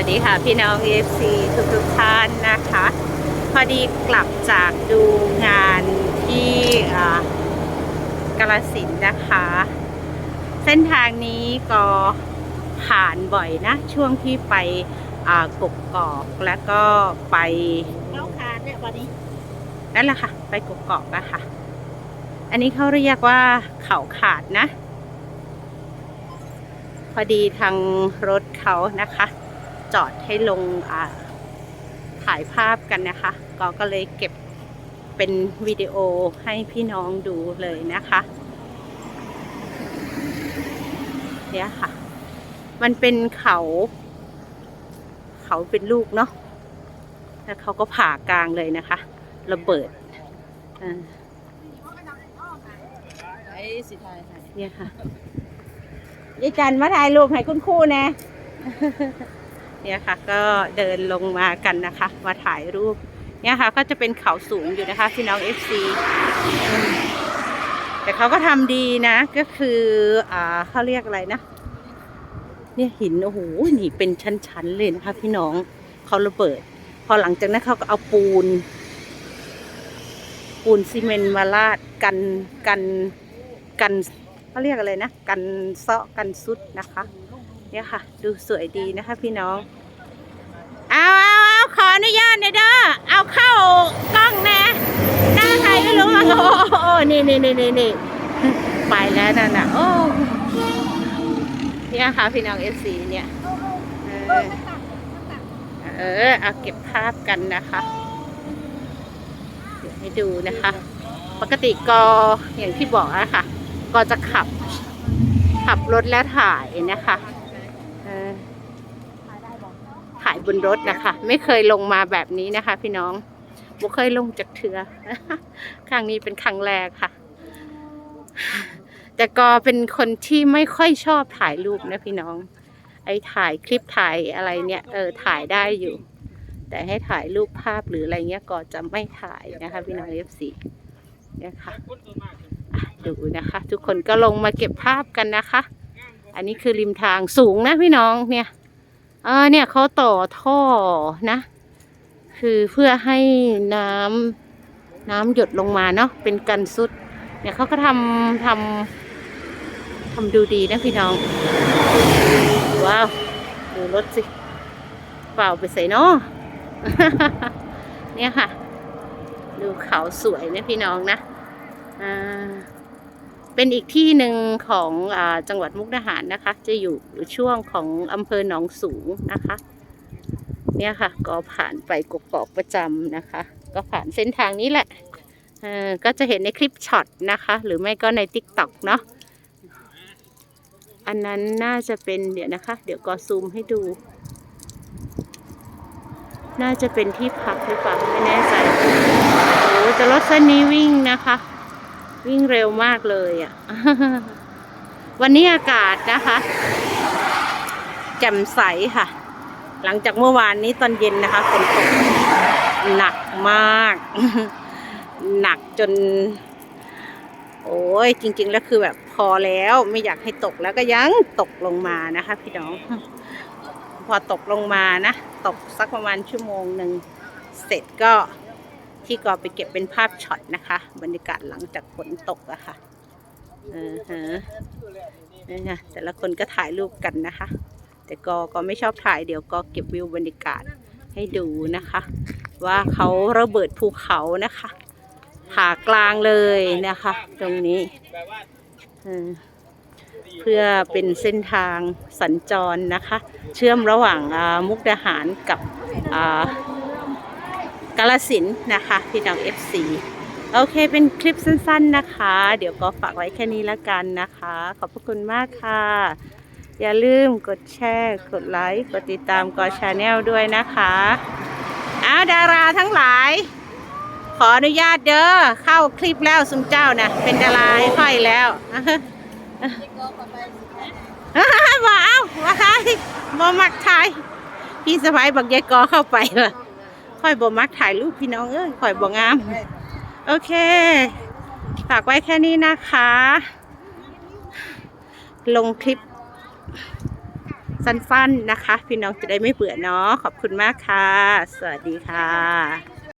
วัสดีค่ะ พี่น้อง FC ทุกทุกท่านนะคะ พอดีกลับจากดูงานที่กาลสินนะคะ เส้นทางนี้ก็ผ่านบ่อยนะ ช่วงที่ไปกกกอกแล้วก็ไปเข้าขาดเนี่ยวันนี้นั่นแหละค่ะ ไปกกกอกอะคะอันนี้เขาเรียกว่าเขาขาดนะ พอดีทางรถเขานะคะ จอดให้ลงถ่ายภาพกันนะคะ ก็ก็เลยเก็บเป็นวิดีโอให้พี่น้องดูเลยนะคะ เนี่ยค่ะ มันเป็นเขา เขาเป็นลูกเนาะแล้วเขาก็ผ่ากลางเลยนะคะ ระเบิดเนี่ยค่ะยายจันมาถ่ายรูปให้คุณครูนะ เนี่ยค่ะก็เดินลงมากันนะคะ มาถ่ายรูปเนี่ยค่ะก็จะเป็นเขาสูงอยู่นะคะพี่น้อง FC อืมแต่เขาก็ทำดีนะ ก็คืออ่าเขาเรียกอะไรนะ เนี่ยหินโอ้โหนี่เป็นชั้นๆเลยนะคะ พี่น้องเขาระเบิด พอหลังจากนั้นเขาก็เอาปูน ปูนซีเมนต์มาลาดกันกันกันเขาเรียกอะไรนะ กันเซาะกันซุดนะคะ เนี่ยค่ะ ดูสวยดีนะคะพี่น้อง เอาเอาเอาขออนุญาตน่อยเด้อเอาเข้ากล้องนะหน้าใครไม่รู้อะโอ้โอ้นี่นี่นี่นี่นี่ไปแล้วนั่นน่ะโอ้เนี่ยค่ะพี่น้องเอซีเนี่ยเออเออเอาเก็บภาพกันนะคะเดี๋ยวให้ดูนะคะ ปกติก็อย่างที่บอกอะค่ะก็จะขับขับรถแล้วถ่ายนะคะายบนรถนะคะ ไม่เคยลงมาแบบนี้นะคะ พี่น้องบ่เคยลงจากเถือครั้งนี้เป็นครั้งแรกค่ะ แต่ก็เป็นคนที่ไม่ค่อยชอบถ่ายรูปนะพี่น้อง ไอ้ถ่ายคลิปถ่ายอะไรเนี่ยเออถ่ายได้อยู่ แต่ให้ถ่ายรูปภาพหรืออะไรเงี้ยก็จะไม่ถ่ายนะคะ พี่น้องเอฟซีเนี่ยค่ะอะดูนะคะ ทุกคนก็ลงมาเก็บภาพกันนะคะ อันนี้คือริมทางสูงนะพี่น้องเนี่ย เออเนี่ยเขาต่อท่อนะ คือเพื่อให้น้ำน้ำหยดลงมาเนาะเป็นกันซุด เนี่ยเขาก็ทำทำทำดูดีนะพี่น้อง ว้าว ดูรถสิเปล่าไปใส่เนาะเนี่ยค่ะ ดูเขาสวยนะพี่น้องนะอ่า เป็นอีกที่หนึ่งของอจังหวัดมุกดาหารนะคะ จะอยู่ช่วงของอำเภอหนองสูงนะคะ เนี่ยค่ะ ก็ผ่านไปกกอกประจำนะคะ ก็ผ่านเส้นทางนี้แหละก็จะเห็นในคลิปช็อตนะคะ หรือไม่ก็ใน t ิ k t o k เนาะอันนั้นน่าจะเป็นเดี๋ยวนะคะ เดี๋ยวก็ซูมให้ดู น่าจะเป็นที่พักหรือเปล่าไม่แน่ใจโอ้แต่รถเส้นนี้วิ่งนะคะ วิ่งเร็วมากเลยอะ่ะ วันนี้อากาศนะคะแจ่มใสค่ะ หลังจากเมื่อวานนี้ตอนเย็นนะคะฝนตกหนักมาก หนักจน โอ้ยจริง ๆ แล้วคือแบบพอแล้วไม่อยากให้ตกแล้วก็ยังตกลงมานะคะ พี่น้อง พอตกลงมานะ ตกสักประมาณชั่วโมงหนึ่งเสร็จก็ ที่ก็ไปเก็บเป็นภาพช็อตนะคะ บรรยากาศหลังจากฝนตกอะค่ะเออฮะนี่นะแต่ละคนก็ถ่ายรูปกันนะคะ แต่ก็ก็ไม่ชอบถ่ายเดี๋ยวก็เก็บวิวบรรยากาศให้ดูนะคะ ว่าเขาระเบิดภูเขานะคะผ่ากลางเลยนะคะ ตรงนี้เพื่อเป็นเส้นทางสัญจรนะคะ เชื่อมระหว่างมุกดาหารกับ กาลสินนะคะพี่น้อง FC โอเคเป็นคลิปสั้นๆนะคะ เดี๋ยวก็ฝากไว้แค่นี้ละกันนะคะ ขอบพระคุณมากค่ะ อย่าลืมกดแชร์ กดไลค์ กดติดตามกอชาแนลด้วยนะคะอ้าวดาราทั้งหลาย ขออนุญาตเด้อเข้าคลิปแล้วสุมเจ้านะเป็นดาราให้ค่อยแล้วว่าเอ้าว่าทายบ่มักถ่ายพี่สะพ้ายบักยายกอเข้าไปว่ะ ค่อยบ่มักถ่ายรูปพี่น้องเอ้ยค่อยบ่งาม โอเค ฝากไว้แค่นี้นะคะ ลงคลิปสั้นๆนะคะ พี่น้องจะได้ไม่เบื่อเนาะขอบคุณมากค่ะ สวัสดีค่ะ